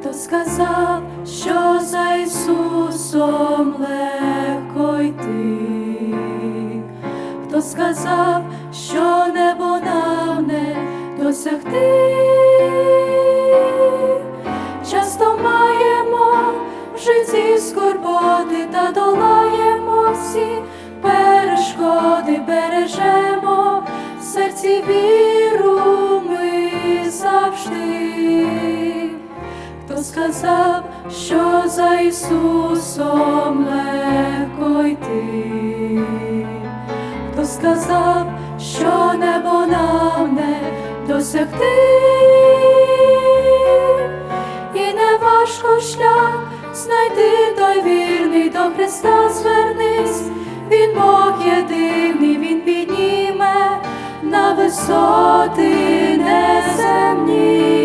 хто сказав, що за Ісусом легко йти, хто сказав, що небо нам не досягти. Часто маємо в житті скорботи та долаємо всі перешкоди, бережемо в серці віру Сказав, що за Ісусом легко йти, хто сказав, що небо нам не досягти, і не важко шлях знайти той вірний до Христа звернись, Він Бог єдиний, Він підніме на висоти неземні,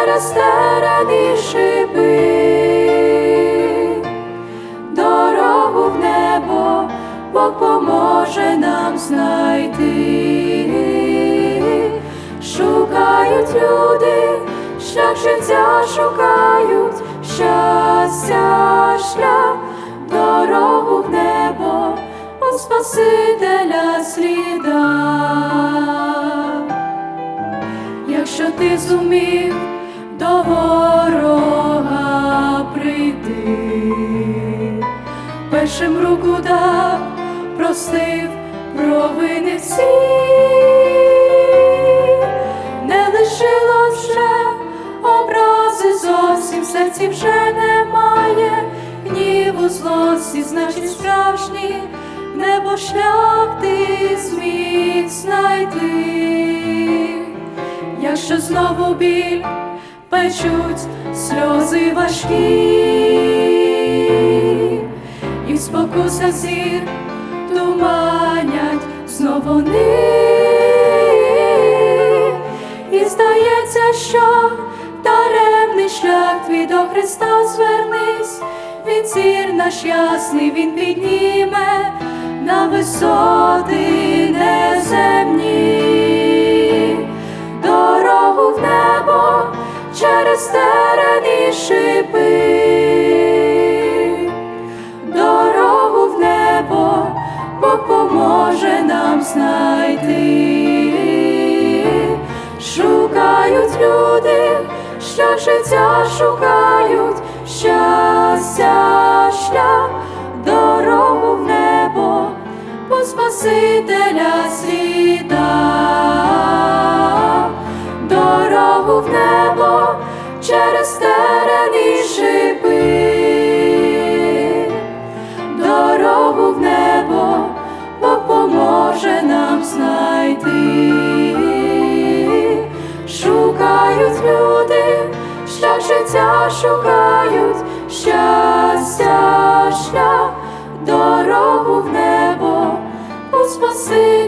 через терени шипи, дорогу в небо Бог поможе нам знайти. Шукають люди, шлях життя шукають, щастя, шлях, дорогу в небо, у Спасителя сліда. Якщо ти зумів до ворога прийти, першим руку дав, простив провини всі, не лишилось вже образи зовсім серці вже немає гніву злості, значить справжній небо шлях ти зміг знайти. Якщо знову біль печуть сльози важкі, і спокуса зір туманять знов вони, і здається, що даремний шлях твій до Христа звернись, він зір наш ясний, він підніме на висоти неземні, через шипи, дорогу в небо Бог поможе нам знайти. Шукають люди, шлях життя шукають, щастя, шлях, дорогу в небо, по Спасителя сліда, дорогу в небо через терени шипи, дорогу в небо, Бог поможе нам знайти. Шукають люди, шлях життя шукають, щастя, шлях, дорогу в небо, у Спасителя